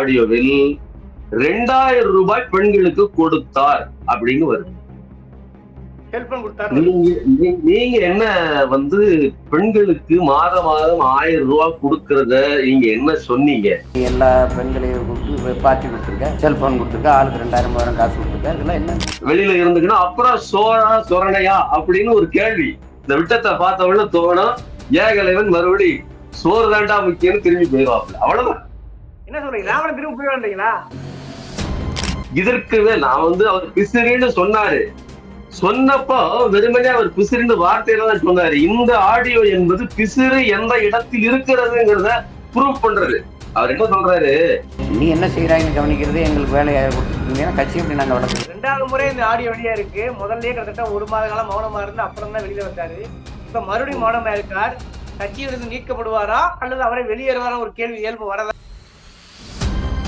ஆடியோவில் ரெண்டாயிரம் ரூபாய் பெண்களுக்கு கொடுத்தார் அப்படின்னு வருது. நீங்க என்ன வந்து பெண்களுக்கு மாதம் மாதம் ஆயிரம் ரூபாய் கொடுக்கறத நீங்க என்ன சொன்னீங்க? எல்லா பெண்களையும் கூப்பிட்டு பார்ட்டி கொடுத்துருக்கேன் செல்போன் கொடுத்துருக்கேன் ஆளுக்கு ரெண்டாயிரம் மூவாயிரம் காசு கொடுத்துருக்கேன் இதெல்லாம் என்ன? வெளியில இருந்துக்குன்னா அப்புறம் சோழா சொரணையா அப்படின்னு ஒரு கேள்வி. இந்த விட்டத்தை பார்த்தவொடனே தோணும் ஏகலைவன் மறுபடி சோறு தாண்டா முக்கியம்னு திரும்பி போயிடுவாப்ல அவ்வளவுதான். என்ன சொல்றீங்க? ராவணன் திரும்ப போயிடுவாங்களா இதற்கு நான் வந்து அவர் பிசிறின்னு சொன்னாரு. சொன்னப்போ வெறுமனே அவர் பிசிறின்னு வார்த்தையில தான் சொன்னாரு. இந்த ஆடியோ என்பது பிசிறு எந்த இடத்தில் இருக்கிறதுங்கிறத ப்ரூவ் பண்றது. அவர் என்ன சொல்றாரு? நீ என்ன செய்கிறாங்கன்னு கவனிக்கிறது எங்களுக்கு வேலையை கொடுத்துருந்தீங்கன்னா கட்சி எப்படி நாங்கள் வளர்க்குறோம் ரெண்டாவது முறை இந்த ஆடியோ வெளியா இருக்கு. முதல்லயே கிட்டத்தட்ட ஒரு மாத காலம் மௌனமா இருந்து அப்புறம் தான் வெளியில வந்தாரு. இப்ப மறுபடியும் மௌனமா இருக்கார் கட்சியிலிருந்து நீக்கப்படுவாரா? அல்லது அவரை வெளியேறுவாரா? ஒரு கேள்வி இயல்பு வரதா?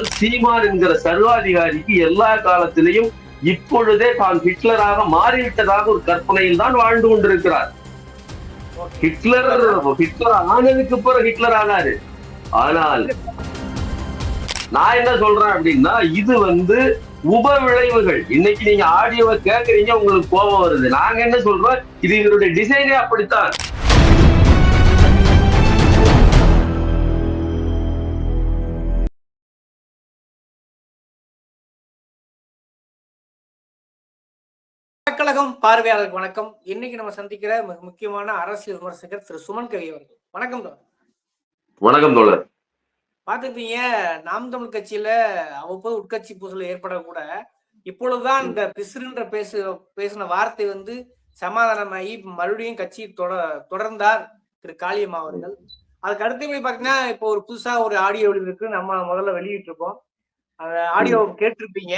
சீமான் என்கிற சர்வாதிகாரிக்கு எல்லா காலத்திலையும் இப்பொழுதே தான் ஹிட்லராக மாறிவிட்டதாக ஒரு கற்பனையில் தான் வாழ்ந்து கொண்டிருக்கிறார். ஹிட்லர் ஹிட்லர் ஆனதுக்கு பிறகு ஹிட்லர் ஆனாரு. ஆனால் நான் என்ன சொல்றேன் அப்படின்னா இது வந்து உப விளைவுகள். இன்னைக்கு நீங்க ஆடியோவை கேட்கறீங்க உங்களுக்கு கோபம் வருது. நாங்க என்ன சொல்றோம்? இது இவருடைய டிசைனே அப்படித்தான். கழகம் பார்வையாளருக்கு வணக்கம். இன்னைக்கு நம்ம சந்திக்கிற மிக முக்கியமான அரசியல் விமர்சகர் திரு சுமன் கவி அவர்கள். வணக்கம் தோழர். வணக்கம் தோழர். பார்த்திருப்பீங்க நாம் தமிழ் கட்சியில அவ்வப்போது உட்கட்சி பூசல் ஏற்பட கூட இப்பொழுதுதான் இந்த பிசிறுன்ற பேசு பேசின வார்த்தை வந்து சமாதானமாகி மறுபடியும் கட்சி தொட தொடர்ந்தார் திரு காளியம்மா அவர்கள். அதுக்கு அடுத்தபடி பாத்தீங்கன்னா இப்போ ஒரு புதுசா ஒரு ஆடியோ இருக்கு. நம்ம முதல்ல வெளியிட்டு இருக்கோம் அந்த ஆடியோ கேட்டிருப்பீங்க.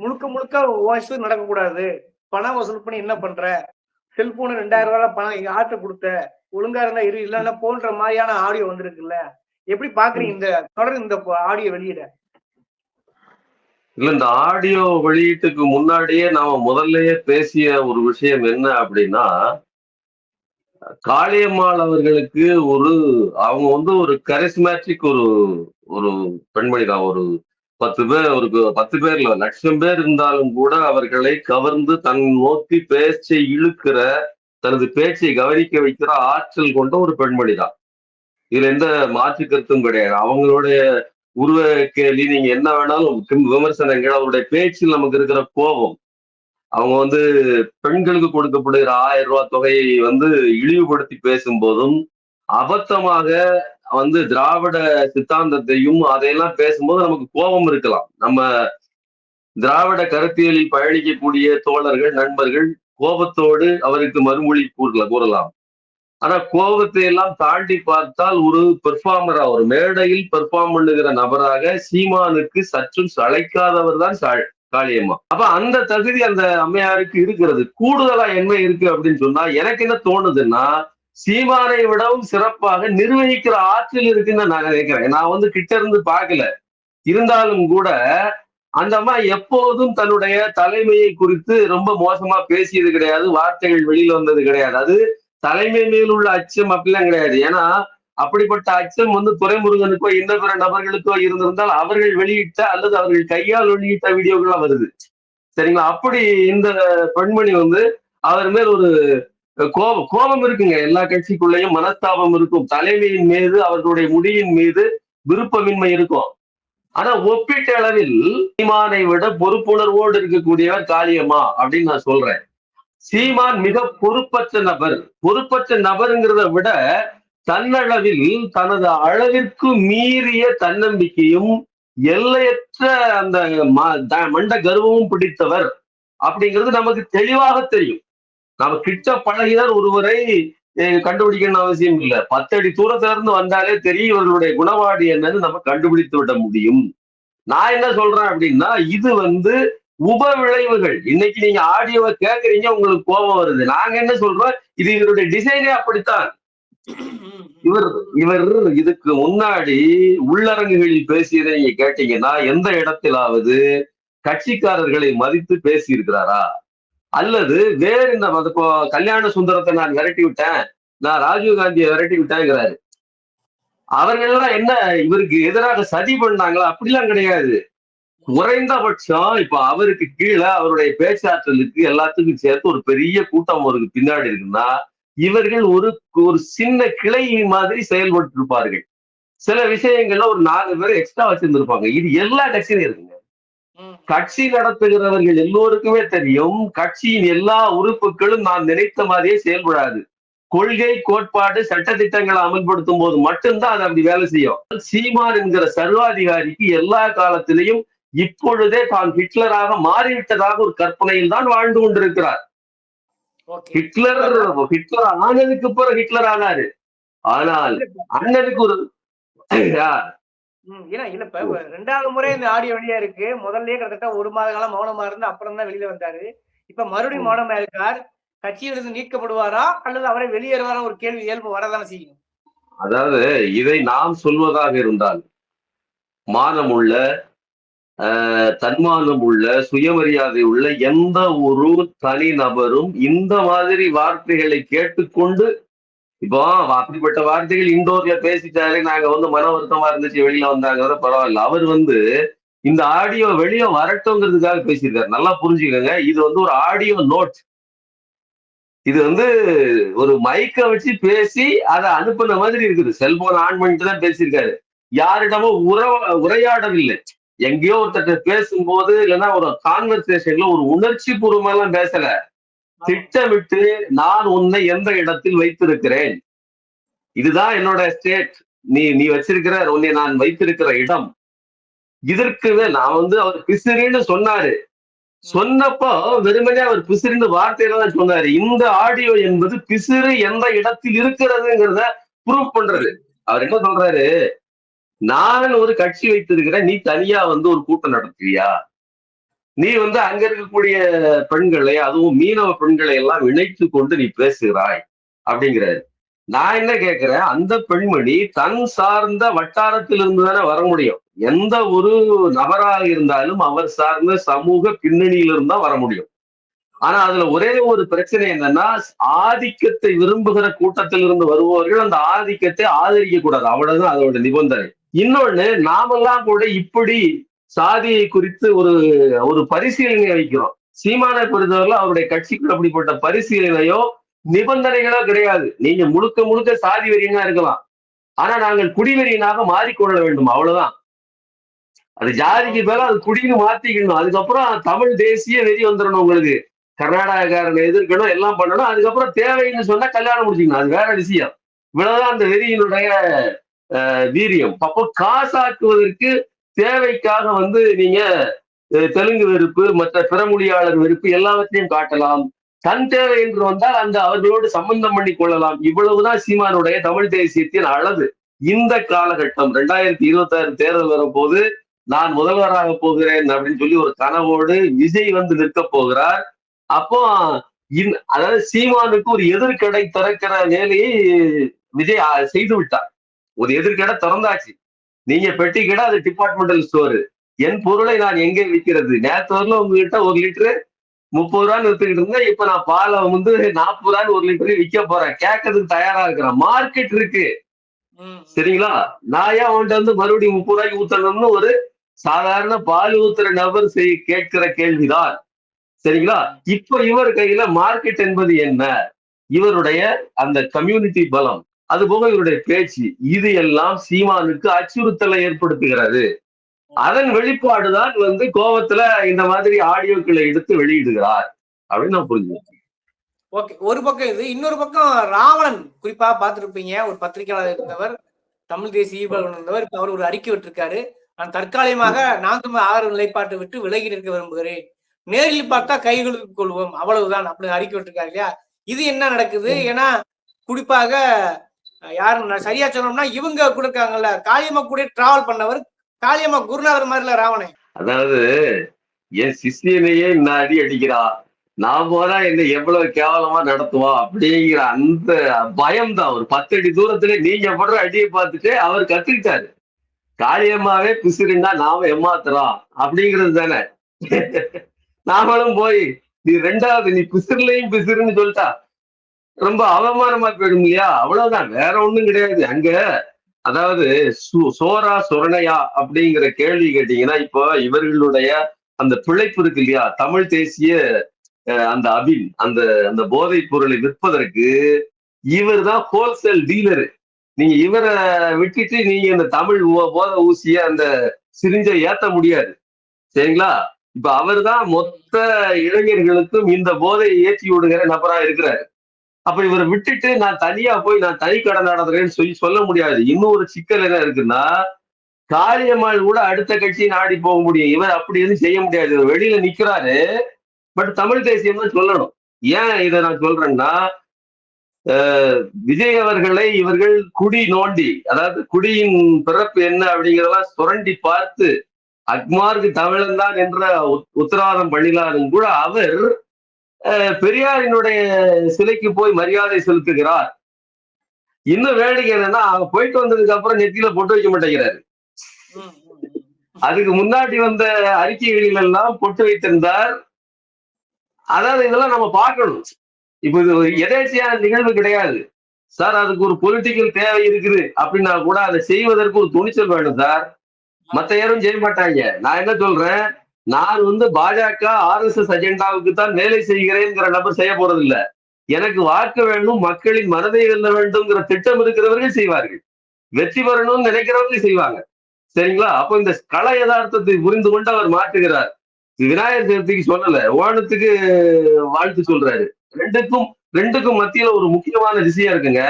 முழுக்க முழுக்க வாய்ஸ் நடக்கக்கூடாது. பணம் வசூல் பண்ணி என்ன பண்ற? செல்போனு ரெண்டாயிரம் ரூபாய் பணம் எங்க ஆட்ட கொடுத்த? ஒழுங்கா இருந்தா இரு இல்லைன்னா போன்ற மாதிரியான ஆடியோ வந்திருக்குல்ல. எப்படி பாக்குறீங்க இந்த தொடர் இந்த ஆடியோ வெளியிட? இல்ல இந்த ஆடியோ வெளியீட்டுக்கு முன்னாடியே நாம முதல்லயே பேசிய ஒரு விஷயம் என்ன அப்படின்னா காளியம்மாள் அவர்களுக்கு ஒரு அவங்க வந்து ஒரு கரிஸ்மேட்டிக் ஒரு ஒரு பெண்மணி தான். ஒரு பத்து பேர் ஒரு பத்து பேர்ல லட்சம் பேர் இருந்தாலும் கூட அவர்களை கவர்ந்து தன் நோக்கி பேச்சை இழுக்கிற தனது பேச்சை கவனிக்க வைக்கிற ஆற்றல் கொண்ட ஒரு பெண்மணி தான் இதுல எந்த மாற்று கருத்தும் கிடையாது. அவங்களுடைய உருவ கேள்வி நீங்க என்ன வேணாலும் விமர்சனங்கள் அவருடைய பேச்சில் நமக்கு இருக்கிற கோபம். அவங்க வந்து பெண்களுக்கு கொடுக்கப்படுகிற ஆயிரம் ரூபாய் தொகையை வந்து இழிவுபடுத்தி பேசும்போதும் அபத்தமாக வந்து திராவிட சித்தாந்தத்தையும் அதையெல்லாம் பேசும்போது நமக்கு கோபம் இருக்கலாம். நம்ம திராவிட கருத்தியலில் பயணிக்கக்கூடிய தோழர்கள் நண்பர்கள் கோபத்தோடு அவருக்கு மறுமொழி கூறல கூறலாம். ஆனா கோபத்தை எல்லாம் தாண்டி பார்த்தால் ஒரு பெர்ஃபார்மரா ஒரு மேடையில் பெர்ஃபார்ம் பண்ணுகிற நபராக சீமானுக்கு சற்றும் சளைக்காதவர் தான் காளியம்மா. அப்ப அந்த தகுதி அந்த அம்மையாருக்கு இருக்கிறது. கூடுதலா என்ன இருக்கு அப்படின்னு சொன்னா எனக்கு என்ன தோணுதுன்னா சீமானை விடவும் சிறப்பாக நிர்வகிக்கிற ஆற்றல் இருக்குன்னு நான் நினைக்கிறேன். நான் வந்து கிட்ட இருந்து பார்க்கல. இருந்தாலும் கூட அந்த அம்மா எப்போதும் தன்னுடைய தலைமையை குறித்து ரொம்ப மோசமா பேசியது கிடையாது வார்த்தைகள் வெளியில வந்தது கிடையாது. அது தலைமை மேல் உள்ள அச்சம் அப்படிலாம் கிடையாது. ஏன்னா அப்படிப்பட்ட அச்சம் வந்து துரைமுருகனுக்கோ இன்ன பிற நபர்களுக்கோ இருந்திருந்தால் அவர்கள் வெளியிட்ட அல்லது அவர்கள் கையால் வெளியிட்ட வீடியோக்கள்லாம் வருது. சரிங்களா? அப்படி இந்த பெண்மணி வந்து அவர் மேல் ஒரு கோபம் கோபம் இருக்குங்க. எல்லா கட்சிக்குள்ளேயும் மனஸ்தாபம் இருக்கும். தலைமையின் மீது அவர்களுடைய முடியின் மீது விருப்பமின்மை இருக்கும். ஆனா ஒப்பீட்டு அளவில் சீமானை விட பொறுப்புணர்வோடு இருக்கக்கூடியவர் காளியம்மா அப்படின்னு நான் சொல்றேன். சீமான் மிக பொறுப்பற்ற நபர். பொறுப்பற்ற நபருங்கிறத விட தன்னளவில் தனது அளவிற்கு மீறிய தன்னம்பிக்கையும் எல்லையற்ற அந்த ம- த- மண்ட கர்வமும் பிடித்தவர். அப்படிங்கிறது நமக்கு தெளிவாக தெரியும். நாம கிட்ட பழகிதான் ஒருவரை கண்டுபிடிக்கணும் அவசியம் இல்லை. பத்தடி தூரத்துல இருந்து வந்தாலே தெரியும் இவர்களுடைய குணவாடி என்னன்னு நம்ம கண்டுபிடித்து விட முடியும். நான் என்ன சொல்றேன் அப்படின்னா இது வந்து உப விளைவுகள். இன்னைக்கு நீங்க ஆடியோவை கேட்கறீங்க உங்களுக்கு கோபம் வருது. நாங்க என்ன சொல்றோம்? இது இவருடைய டிசைனே அப்படித்தான். இவர் இவர் இதுக்கு முன்னாடி உள்ளரங்குகளில் பேசியதை நீங்க கேட்டீங்கன்னா எந்த இடத்திலாவது கட்சிக்காரர்களை மதித்து பேசி இருக்கிறாரா அல்லது வேறு இந்த இப்போ கல்யாண சுந்தரத்தை நான் விரட்டி விட்டேன். நான் ராஜீவ் காந்தியை விரட்டி விட்டேங்கிறாரு. அவர்கள்லாம் என்ன இவருக்கு எதிராக சதி பண்ணாங்களா? அப்படிலாம் கிடையாது. குறைந்தபட்சம் இப்ப அவருக்கு கீழே அவருடைய பேச்சாற்றலுக்கு எல்லாத்துக்கும் சேர்த்து ஒரு பெரிய கூட்டம் அவருக்கு பின்னாடி இருக்குன்னா இவர்கள் ஒரு ஒரு சின்ன கிளை மாதிரி செயல்பட்டு இருப்பார்கள் சில விஷயங்கள்ல ஒரு நாலு பேர் எக்ஸ்ட்ரா வச்சிருந்திருப்பாங்க. இது எல்லா கட்சியிலும் இருக்குங்க. கட்சி நடத்துகிறவர்கள் எல்லோருக்குமே தெரியும் கட்சியின் எல்லா உறுப்புகளும் நான் நினைத்த மாதிரியே செயல்படாது. கொள்கை கோட்பாடு சட்டத்திட்டங்களை அமல்படுத்தும் போது மட்டும்தான் அது அப்படி வேலை செய்யும். சீமான் என்கிற சர்வாதிகாரிக்கு எல்லா காலத்திலையும் இப்பொழுதே தான் ஹிட்லராக மாறிவிட்டதாக ஒரு கற்பனையில் தான் வாழ்ந்து கொண்டிருக்கிறார். ஹிட்லர் ஹிட்லர் ஆனதுக்கு பிறகு ஹிட்லர் ஆனாரு. ஆனால் அண்ணனுக்கு ஒரு ஏன்னா இல்ல இப்ப ரெண்டாவது முறை இந்த ஆடியோ வெளியா இருக்கு. முதல்லயே கிட்டத்தட்ட ஒரு மாத காலம் மௌனமா இருந்து அப்புறம் தான் வெளியில வந்தாரு. இப்ப மறுபடியும் மௌனமா இருக்கார் கட்சியிலிருந்து நீக்கப்படுவாரா? அல்லது அவரை வெளியேறுவாரா? ஒரு கேள்வி இயல்பு வரதானே செய்யும். அதாவது இதை நாம் சொல்வதாக இருந்தால் மானமுள்ள ஆஹ், தன்மானம் உள்ள சுயமரியாதை உள்ள எந்த ஒரு தனி நபரும் இந்த மாதிரி வார்த்தைகளை கேட்டுக்கொண்டு இப்போ அப்படிப்பட்ட வார்த்தைகள் இண்டோர்ல பேசிட்டாரு நாங்க வந்து மன வருத்தமா இருந்துச்சு வெளியில வந்தாங்க பரவாயில்ல. அவர் வந்து இந்த ஆடியோ வெளியே வரட்டுங்கிறதுக்காக பேசியிருக்காரு. நல்லா புரிஞ்சுக்கோங்க. இது வந்து ஒரு ஆடியோ நோட் இது வந்து ஒரு மைக்க வச்சு பேசி அதை அனுப்புன மாதிரி இருக்குது. செல்போன் ஆன் பண்ணிட்டு தான் பேசியிருக்காரு. யாரிடமும் உரையாடல் உரையாடவில்லை. எங்கேயோ ஒருத்தர் பேசும்போது இல்லைன்னா ஒரு கான்வர்சேஷன்ல ஒரு உணர்ச்சி பூர்வமெல்லாம் பேசல. திட்டமிட்டு நான் உன்னை எந்த இடத்தில் வைத்திருக்கிறேன். இதுதான் என்னோட ஸ்டேட் நீ நீ வச்சிருக்கிற உன்னை நான் வைத்திருக்கிற இடம். இதற்கு நான் வந்து அவர் பிசிறின்னு சொன்னாரு. சொன்னப்போ வெறுமனே அவர் பிசிறின்னு வார்த்தையில தான் சொன்னாரு. இந்த ஆடியோ என்பது பிசிறு எந்த இடத்தில் இருக்கிறதுங்கிறத ப்ரூவ் பண்றது. அவர் என்ன சொல்றாரு? நான் ஒரு கட்சி வைத்திருக்கிறேன் நீ தனியா வந்து ஒரு கூட்டம் நடத்துவியா? நீ வந்து அங்க இருக்கக்கூடிய பெண்களை அதுவும் மீனவ பெண்களை எல்லாம் இணைத்து கொண்டு நீ பேசுகிறாய் அப்படிங்கிறாரு. நான் என்ன கேட்கிறேன்? அந்த பெண்மணி தன் சார்ந்த வட்டாரத்தில் இருந்து தானே வர முடியும். எந்த ஒரு நபராக இருந்தாலும் அவர் சார்ந்த சமூக பின்னணியிலிருந்து தான் வர முடியும். ஆனா அதுல ஒரே ஒரு பிரச்சனை என்னன்னா ஆதிக்கத்தை விரும்புகிற கூட்டத்தில் இருந்து வருபவர்கள் அந்த ஆதிக்கத்தை ஆதரிக்க கூடாது அவ்வளவுதான் அதோட நிபந்தனை. இன்னொன்னு நாமெல்லாம் கூட இப்படி சாதியை குறித்து ஒரு ஒரு பரிசீலனை வைக்கிறோம். சீமானை பொறுத்தவரை அவருடைய கட்சிக்குள் அப்படிப்பட்ட பரிசீலனையோ நிபந்தனைகளோ கிடையாது. நீங்க முழுக்க முழுக்க சாதி வெறியனா இருக்கலாம். ஆனா நாங்கள் குடிவெறியனாக மாறிக்கொள்ள வேண்டும். அவ்வளவுதான். அது ஜாதிக்கு பேர அது குடின்னு மாத்திக்கணும். அதுக்கப்புறம் தமிழ் தேசிய வெறி வந்துடணும் உங்களுக்கு. கர்நாடகக்காரனை எதிர்க்கணும் எல்லாம் பண்ணணும். அதுக்கப்புறம் தேவைன்னு சொன்னா கல்யாணம் முடிச்சுக்கணும். அது வேற விஷயம். இவ்வளவுதான் அந்த வெறியினுடைய அஹ், வீரியம். அப்போ காசாக்குவதற்கு தேவைக்காக வந்து நீங்க தெலுங்கு வெறுப்பு மற்ற பிற மொழியாளர் வெறுப்பு எல்லாவற்றையும் காட்டலாம். தன் தேவை என்று வந்தால் அந்த அவர்களோடு சம்பந்தம் பண்ணி கொள்ளலாம். இவ்வளவுதான் சீமானுடைய தமிழ் தேசியத்தின் அளவு. இந்த காலகட்டம் ரெண்டாயிரத்தி இருபத்தி ஆறு தேர்தல் வரும்போது நான் முதல்வராக போகிறேன் அப்படின்னு சொல்லி ஒரு கனவோடு விஜய் வந்து நிற்க போகிறார். அப்போ இன் அதாவது சீமானுக்கு ஒரு எதிர்கடை திறக்கிற வேலையை விஜய் செய்து விட்டார். ஒரு எதிர்கடை திறந்தாச்சு. நீங்க பெட்டி கடை அது டிபார்ட்மெண்டல் ஸ்டோர் என் பொருளை நான் எங்கே விற்கிறது? நேற்று வரல உங்ககிட்ட ஒரு லிட்டரு முப்பது ரூபான்னு வித்துக்கிட்டு இருந்தேன். இப்ப நான் பாலை வந்து நாற்பது ரூபான்னு ஒரு லிட்டரு விற்க போறேன். கேட்கறதுக்கு தயாரா இருக்கிறேன். மார்க்கெட் இருக்கு. சரிங்களா? நான் ஏன் அவன்கிட்ட வந்து மறுபடியும் முப்பது ரூபாய்க்கு ஊத்தணும்னு ஒரு சாதாரண பால் ஊத்துற நபர் செய் கேட்கிற கேள்விதான். சரிங்களா? இப்ப இவர் கையில மார்க்கெட் என்பது என்ன? இவருடைய அந்த கம்யூனிட்டி பலம். அது போக இவருடைய பேச்சு இது எல்லாம் சீமானுக்கு அச்சுறுத்தலை ஏற்படுத்துகிறது. அதன் வெளிப்பாடுதான் வந்து கோவத்துல இந்த மாதிரி ஆடியோக்களை எடுத்து வெளியிடுகிறார். அப்படின்னு நான் புரிஞ்சுக்கிறேன். ஓகே ஒரு பக்கம் இது இன்னொரு பக்கம் ராவணன் குறிப்பா பார்த்திருப்பீங்க ஒரு பத்திரிகையாளர் இருந்தவர் தமிழ் தேசிய இருந்தவர் இப்ப அவர் ஒரு அறிக்கை விட்டிருக்காரு. நான் தற்காலிகமாக நான் தமிழ் ஆதரவு நிலைப்பாட்டை விட்டு விலகி நிற்க விரும்புகிறேன். நேரில் பார்த்தா கைகளுக்கு கொள்வோம் அவ்வளவுதான் அப்படின்னு அறிக்கை விட்டிருக்காரு இல்லையா? இது என்ன நடக்குது? ஏன்னா குறிப்பாக யாரு சரியா சொன்னோம்னா இவங்க கூட இருக்காங்கல்ல காளியம்மா கூட டிராவல் பண்ணவர் காளியம்மா குருநாதர் மாதிரில ராவணன். அதாவது என் சிஷியனையே இந்த அடி அடிக்கிறா. நான் போனா என்ன எவ்வளவு கேவலமா நடத்துவா அப்படிங்கிற அந்த பயம் தான் ஒரு பத்து அடி தூரத்துல நீங்க படுற அடியை பார்த்துட்டு அவர் கத்துக்கிட்டாரு. காளியம்மாவே பிசிறுண்டா நாம ஏமாத்துறோம் அப்படிங்கிறது தானே. நாமளும் போய் நீ ரெண்டாவது நீ பிசுர்லையும் பிசுறுன்னு சொல்லிட்டா ரொம்ப அவமானமா போயிடும் இல்லையா? அவ்வளவுதான். வேற ஒண்ணும் கிடையாது. அங்க அதாவது சு- சோரா சொரணையா அப்படிங்கிற கேள்வி கேட்டீங்கன்னா இப்போ இவர்களுடைய அந்த பிழைப்பு இருக்கு இல்லையா? தமிழ் தேசிய அந்த அபின் அந்த அந்த போதைப் பொருளை விற்பதற்கு இவர் தான் ஹோல்சேல் டீலரு நீங்க இவரை விட்டுட்டு நீங்க இந்த தமிழ் ஓ- போதை ஊசிய அந்த சிரிஞ்சை ஏத்த முடியாது. சரிங்களா? இப்ப அவர் தான் மொத்த இளைஞர்களுக்கும் இந்த போதையை ஏற்றி விடுங்கிற நபரா இருக்கிறாரு. அப்ப இவரை விட்டுட்டு நான் தனியா போய் நான் தனி கடன் நடத்துறேன்னு சொல்லி சொல்ல முடியாது. இன்னும் ஒரு சிக்கல் என்ன இருக்குன்னா காளியம்மாள் கூட அடுத்த கட்சி நாடி போக முடியும். இவர் அப்படி எதுவும் செய்ய முடியாது. இவர் வெளியில நிக்கிறாரு. பட் தமிழ் தேசியம் தான் சொல்லணும். ஏன் இதை நான் சொல்றேன்னா விஜய் அவர்களை இவர்கள் குடி நோண்டி அதாவது குடியின் பிறப்பு என்ன அப்படிங்கிறதெல்லாம் சுரண்டி பார்த்து அக்மார்க்கு தமிழன் தான் என்ற உத்தரவாதம் பண்ணினாலும் கூட அவர் பெரியாரினுடைய சிலைக்கு போய் மரியாதை செலுத்துகிறார். இன்னும் வேடிக்கை என்னன்னா அவங்க போயிட்டு வந்ததுக்கு அப்புறம் நெத்தியில பொட்டு வைக்க மாட்டேங்கிறாரு. அதுக்கு முன்னாடி வந்த அறிக்கைகளில் எல்லாம் பொட்டு வைத்திருந்தார். அதாவது இதெல்லாம் நம்ம பார்க்கணும். இப்ப இது ஒரு எதேச்சியான நிகழ்வு கிடையாது. சார் அதுக்கு ஒரு பொலிட்டிக்கல் தேவை இருக்குது. அப்படின்னா கூட அதை செய்வதற்கு ஒரு துணிச்சல் வேணும் சார். மத்த யாரும் செய்ய மாட்டாங்க. நான் என்ன சொல்றேன்? நான் வந்து பாஜக ஆர் எஸ் எஸ் அஜெண்டாவுக்கு தான் வேலை செய்கிறேங்கிற நபர் செய்ய போறது இல்ல எனக்கு வாக்கு வேண்டும் மக்களின் மனதை வெல்ல வேண்டும்ங்கிற திட்டம் இருக்கிறவர்கள் செய்வார்கள். வெற்றி பெறணும்னு நினைக்கிறவங்க செய்வாங்க. சரிங்களா? அப்போ இந்த கள யதார்த்தத்தை புரிந்து கொண்டு அவர் மாற்றுகிறார். விநாயகர் சதுர்த்திக்கு சொல்லல ஓணத்துக்கு வாழ்த்து சொல்றாரு. ரெண்டுக்கும் ரெண்டுக்கும் மத்தியில ஒரு முக்கியமான விஷயம் இருக்குங்க.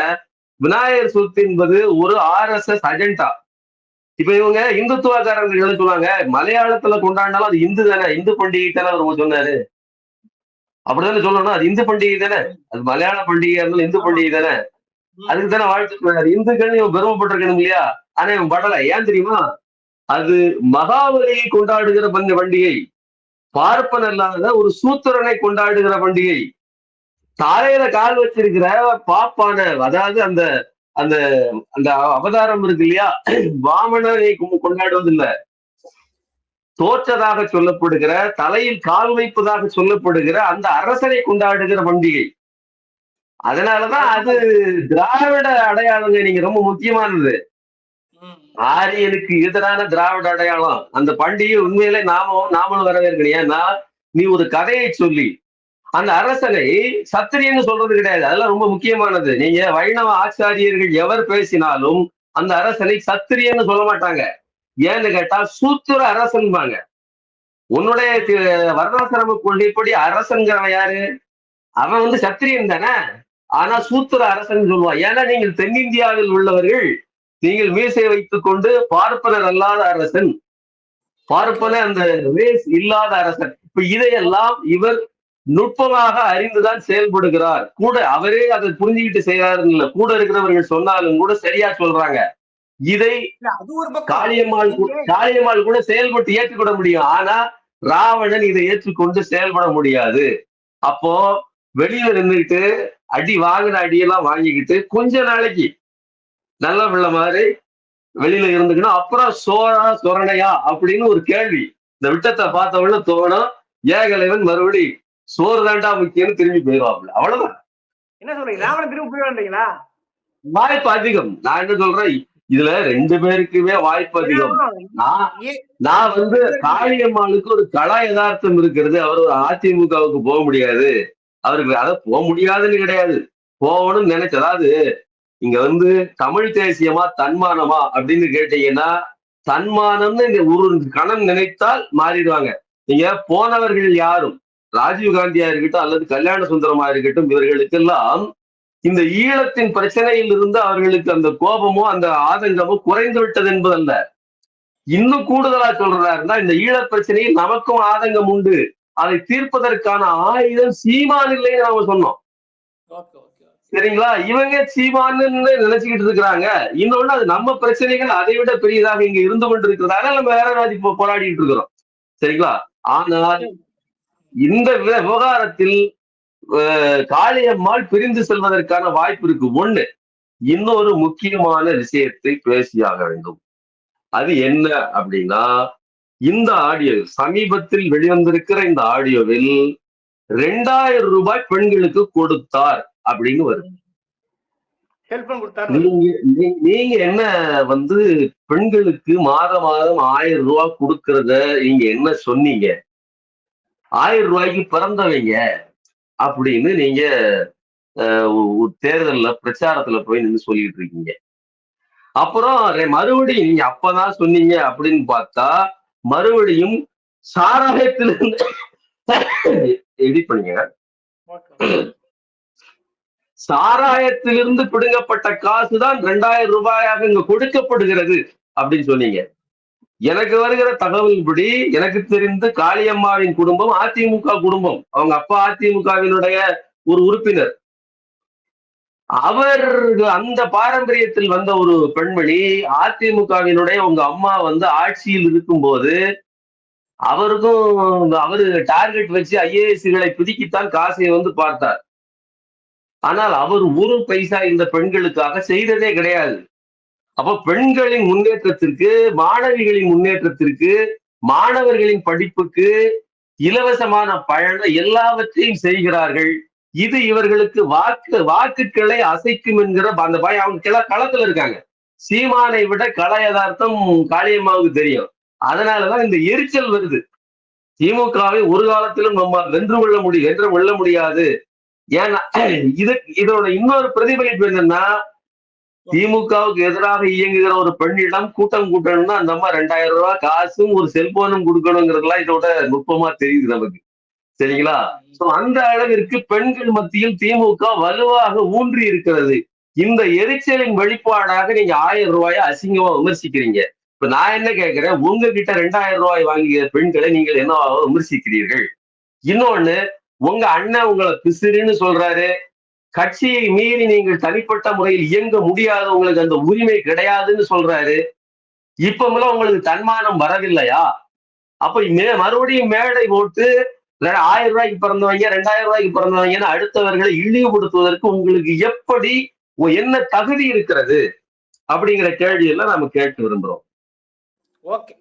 விநாயகர் சதுர்த்தி என்பது ஒரு ஆர் எஸ் எஸ் அஜெண்டா. இப்ப இவங்க இந்துத்துவக்காரர்கள் என்ன சொல்லுவாங்க. மலையாளத்துல கொண்டாடினாலும் அது இந்து தானே. இந்து பண்டிகை தானே அவர் சொன்னாரு. அப்படிதானே சொல்லணும்? அது இந்து பண்டிகை தானே. அது மலையாள பண்டிகை இருந்தாலும் இந்து பண்டிகை தானே. அதுக்கு தானே வாழ்த்து இந்துக்கள் இவன் பெருமைப்பட்டிருக்கணும் இல்லையா? ஆனா இவன் படல. ஏன் தெரியுமா? அது மகாபலியை கொண்டாடுகிற பண்டி- பண்டிகை. பார்ப்பன் அல்லாத ஒரு சூத்திரனை கொண்டாடுகிற பண்டிகை. தலையில கால் வச்சிருக்கிற பாப்பான அதாவது அந்த அந்த அந்த அவதாரம் இருக்கு இல்லையா? வாமனனை கொண்டாடுவது இல்ல தோற்றதாக சொல்லப்படுகிற தலையில் கால் வைப்பதாக சொல்லப்படுகிற அந்த அரசனை கொண்டாடுகிற பண்டிகை. அதனாலதான் அது திராவிட அடையாளங்க நீங்க ரொம்ப முக்கியமானது. ஆரியனுக்கு எதிரான திராவிட அடையாளம். அந்த பண்டிகை உண்மையிலே நாமும் நாமளும் வரவேற்கணும். ஏன்னா நீ ஒரு கதையை சொல்லி அந்த அரசனை சத்திரியன்னு சொல்றது கிடையாது. அதெல்லாம் ரொம்ப முக்கியமானது. நீங்க வைணவ ஆச்சாரியர்கள் எவர் பேசினாலும் அந்த அரசனை சத்திரியன்னு சொல்ல மாட்டாங்க. ஏன்னு கேட்டா சூத்திர அரசன்பாங்க. உன்னுடைய தி- வர்ணாசிரம கொள்கைப்படி அரசன்கிறவன் யாரு? அவன் வந்து சத்திரியன் தானே. ஆனா சூத்திர அரசன் சொல்லுவான். ஏன்னா நீங்கள் தென்னிந்தியாவில் உள்ளவர்கள் நீங்கள் மீசை வைத்துக் கொண்டு பார்ப்பனர் அல்லாத அரசன். பார்ப்பன அந்த வேஸ் இல்லாத அரசன். இப்ப இதையெல்லாம் இவர் நுட்பமாக அறிந்துதான் செயல்படுகிறார். கூட அவரே அதை புரிஞ்சுக்கிட்டு செய்யறாருன்னு இல்ல கூட இருக்கிறவர்கள் சொன்னாலும் கூட சரியா சொல்றாங்க. இதை காளியம்மாள் கூட- காளியம்மாள் கூட செயல்பட்டு ஏற்றுக்கொள்ள முடியும். ஆனா ராவணன் இதை ஏற்றுக்கொண்டு செயல்பட முடியாது. அப்போ வெளியில நின்றுட்டு அடி வாங்கின அடியெல்லாம் வாங்கிக்கிட்டு கொஞ்ச நாளைக்கு நல்ல பிள்ளை மாதிரி வெளியில இருந்துக்கணும். அப்புறம் சோழா சொரணையா அப்படின்னு ஒரு கேள்வி. இந்த விட்டத்தை பார்த்தவொடனே தோணும் ஏகலைவன் மறுபடி சோறு தாண்டா முக்கியம்னு திரும்பி போயிடுவாப்புல. அவ்வளவுதான். என்ன சொல்றீங்க? ராவணன் திரும்ப போயிடுவீங்களா வாய்ப்பு அதிகம். நான் என்ன சொல்றேன்? இதுல ரெண்டு பேருக்குமே வாய்ப்பு அதிகம். நான் நான் வந்து காளியம்மாளுக்கு ஒரு கலா யதார்த்தம் இருக்கிறது. அவர் அதிமுகவுக்கு போக முடியாது. அவருக்கு அதை போக முடியாதுன்னு கிடையாது. போகணும்னு நினைச்சு அதாவது இங்க வந்து தமிழ் தேசியமா தன்மானமா அப்படின்னு கேட்டீங்கன்னா தன்மானம்னு இந்த ஒரு கணம் நினைத்தால் மாறிடுவாங்க. நீங்க போனவர்கள் யாரும் ராஜீவ் காந்தியா இருக்கட்டும் அல்லது கல்யாண சுந்தரமா இருக்கட்டும் இவர்களுக்கெல்லாம் இந்த ஈழத்தின் பிரச்சனையில் இருந்து அவர்களுக்கு அந்த கோபமோ அந்த ஆதங்கமோ குறைந்து விட்டது என்பதல்ல. இன்னும் கூடுதலா சொல்றாருன்னா இந்த ஈழப் பிரச்சனையில் நமக்கும் ஆதங்கம் உண்டு. அதை தீர்ப்பதற்கான ஆயுதம் சீமான் இல்லைன்னு நாம சொன்னோம். சரிங்களா? இவங்க சீமான்னு நினைச்சுக்கிட்டு இருக்கிறாங்க. இன்னொன்னு அது நம்ம பிரச்சனைகள் அதை விட பெரியதாக இங்க இருந்து கொண்டு இருக்கிறதால நம்ம வேற நாதி போராடிட்டு இருக்கிறோம். சரிங்களா? ஆனால் இந்த விவகாரத்தில் காளியம்மாள் பிரிந்து செல்வதற்கான வாய்ப்பு இருக்கு. ஒண்ணு இன்னொரு முக்கியமான விஷயத்தை பேசியாக வேண்டும். அது என்ன அப்படின்னா இந்த ஆடியோ சமீபத்தில் வெளிவந்திருக்கிற இந்த ஆடியோவில் ரெண்டாயிரம் ரூபாய் பெண்களுக்கு கொடுத்தார் அப்படின்னு வருது. நீங்க என்ன வந்து பெண்களுக்கு மாத மாதம் ஆயிரம் ரூபாய் கொடுக்கறத நீங்க என்ன சொன்னீங்க? ஆயிரம் ரூபாய்க்கு பிறந்தவங்க அப்படின்னு நீங்க அஹ், ஒரு- தேர்தல்ல பிரச்சாரத்துல போய் நின்று சொல்லிட்டு இருக்கீங்க. அப்புறம் மறுபடியும் நீங்க அப்பதான் சொன்னீங்க அப்படின்னு பார்த்தா மறுபடியும் சாராயத்திலிருந்து எடிட் பண்ணீங்க சாராயத்திலிருந்து பிடுங்கப்பட்ட காசு தான் ரெண்டாயிரம் ரூபாயாக இங்க கொடுக்கப்படுகிறது அப்படின்னு சொன்னீங்க. எனக்கு வருகிற தகவல்படி எனக்கு தெரிந்து காளியம்மாவின் குடும்பம் அதிமுக குடும்பம். அவங்க அப்பா அதிமுகவினுடைய ஒரு உறுப்பினர். அவர் அந்த பாரம்பரியத்தில் வந்த ஒரு பெண்மணி அதிமுகவினுடைய உங்க அம்மா வந்து ஆட்சியில் இருக்கும்போது அவருக்கும் அவரு டார்கெட் வச்சு ஐஏஎஸ்களை பிதுக்கித்தான் காசை வந்து பார்த்தார். ஆனால் அவர் ஒரு பைசா இந்த பெண்களுக்காக செய்ததே கிடையாது. அப்ப பெண்களின் முன்னேற்றத்திற்கு மாணவிகளின் முன்னேற்றத்திற்கு மாணவர்களின் படிப்புக்கு இலவசமான பழன எல்லாவற்றையும் செய்கிறார்கள். இது இவர்களுக்கு வாக்கு வாக்குகளை அசைக்கும் என்கிற அந்த பயம் அவங்க கிள களத்துல இருக்காங்க. சீமானை விட கள யதார்த்தம் காளியம்மாவுக்கு தெரியும். அதனாலதான் இந்த எரிச்சல் வருது. திமுகவை ஒரு காலத்திலும் நம்ம வென்று கொள்ள முடியும் வென்று கொள்ள முடியாது. ஏன்னா இது இதோட இன்னொரு பிரதிபலிப்பு என்னன்னா திமுகவுக்கு எதிராக இயங்குகிற ஒரு பெண்ணிடம் கூட்டம் கூட்டணும்னா அந்த அம்மா ரெண்டாயிரம் ரூபாய் காசும் ஒரு செல்போனும் கொடுக்கணுங்கிறதுலாம் இதோட நுட்பமா தெரியுது நமக்கு. சரிங்களா? சோ அந்த அளவிற்கு பெண்கள் மத்தியில் திமுக வலுவாக ஊன்றி இருக்கிறது. இந்த எரிச்சலின் வெளிப்பாடாக நீங்க ஆயிரம் ரூபாயை அசிங்கமா விமர்சிக்கிறீங்க. இப்ப நான் என்ன கேட்கிறேன் உங்ககிட்ட ரெண்டாயிரம் ரூபாய் வாங்கிய பெண்களை நீங்கள் என்ன விமர்சிக்கிறீர்கள்? இன்னொன்னு உங்க அண்ணன் உங்களை பிசிறுன்னு சொல்றாரு. கட்சியை மீறி நீங்கள் தனிப்பட்ட முறையில் இயங்க முடியாது. உங்களுக்கு அந்த உரிமை கிடையாதுன்னு சொல்றாரு. இப்பமெல்லாம் உங்களுக்கு தன்மானம் வரவில்லையா? அப்ப மே மறுபடியும் மேடை போட்டு ஆயிரம் ரூபாய்க்கு பிறந்தவங்க ரெண்டாயிரம் ரூபாய்க்கு பிறந்தவங்கன்னு அடுத்தவர்களை இழிவுபடுத்துவதற்கு உங்களுக்கு எப்படி என்ன தகுதி இருக்கிறது? அப்படிங்கிற கேள்வியெல்லாம் நம்ம கேட்டு விரும்புறோம். ஓகே.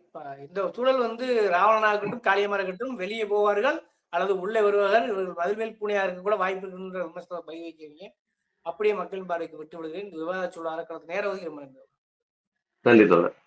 இந்த சூழல் வந்து ராவணனா இருக்கட்டும் காளியம்மா இருக்கட்டும் வெளியே போவார்கள். அல்லது உள்ளே வருவார்கள் இவர்கள் பதில்வேல் பூனையா இருக்க கூட வாய்ப்பு இருக்குன்ற விமர்சனத்தை பதிவு வைக்கிறீங்க அப்படியே மக்களின் பார்வைக்கு விட்டு விடுகிறேன் இந்த விவாத சூழல் அறக்கிறது நேரம் ஒதுக்கி ரொம்ப நன்றி. நன்றி தோழர்.